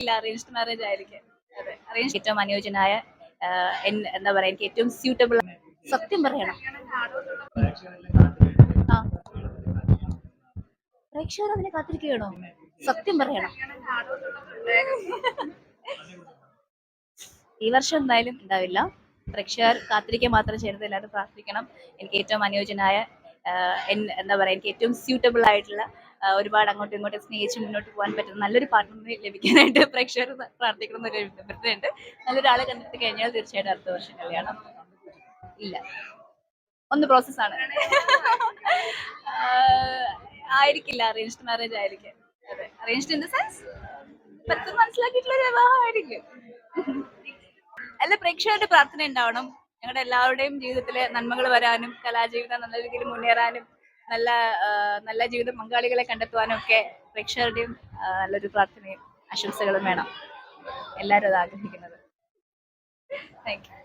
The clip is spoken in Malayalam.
ഇല്ല അറേഞ്ച്ഡ് മാരേജ് ആയിരിക്കും. അതെ. ഏറ്റവും അനുയോജ്യനായ എന്താ പറയാ എനിക്ക് ഏറ്റവും സ്യൂട്ടബിൾ സത്യം പറയണം. പ്രേക്ഷകർ അതിനെ കാത്തിരിക്കുകയാണോ? സത്യം പറയണം. ഈ വർഷം എന്തായാലും ഉണ്ടാവില്ല. പ്രേക്ഷകർ കാത്തിരിക്കാൻ മാത്രം ചെയ്യരുത് എല്ലാവരും പ്രാർത്ഥിക്കണം. എനിക്ക് ഏറ്റവും അനുയോജ്യനായ എന്താ പറയാ എനിക്ക് ഏറ്റവും സ്യൂട്ടബിൾ ആയിട്ടുള്ള ഒരുപാട് അങ്ങോട്ടും ഇങ്ങോട്ടും സ്നേഹിച്ച് മുന്നോട്ട് പോകാൻ പറ്റുന്ന നല്ലൊരു പാർട്ട്ണറെ ലഭിക്കാനായിട്ട് പ്രേക്ഷകർ പ്രാർത്ഥിക്കണം എന്നൊരു അഭിപ്രായമുണ്ട്. നല്ലൊരാളെ കണ്ടെത്തി കഴിഞ്ഞാൽ തീർച്ചയായിട്ടും അടുത്ത വർഷം കല്യാണം ഇല്ല. ഒന്ന് പ്രോസസ്സാണ് ആയിരിക്കില്ല അറേഞ്ച്ഡ് മാരേജ് ആയിരിക്കും. അതെ. അറേഞ്ച്ഡ് ഇൻ ദ സെൻസ് പറ്റും മനസ്സിലാക്കിയിട്ടുള്ള വിവാഹമായിരിക്കും അല്ല പ്രേക്ഷകരുടെ പ്രാർത്ഥന ഉണ്ടാവണം ഞങ്ങളുടെ എല്ലാവരുടെയും ജീവിതത്തിലെ നന്മകൾ വരാനും കലാജീവിതം നല്ല രീതിയിൽ മുന്നേറാനും നല്ല നല്ല ജീവിത പങ്കാളികളെ കണ്ടെത്തുവാനും ഒക്കെ പ്രേക്ഷകരുടെയും നല്ലൊരു പ്രാർത്ഥനയും ആശംസകളും വേണം. എല്ലാവരും അത് ആഗ്രഹിക്കുന്നത്. Thank you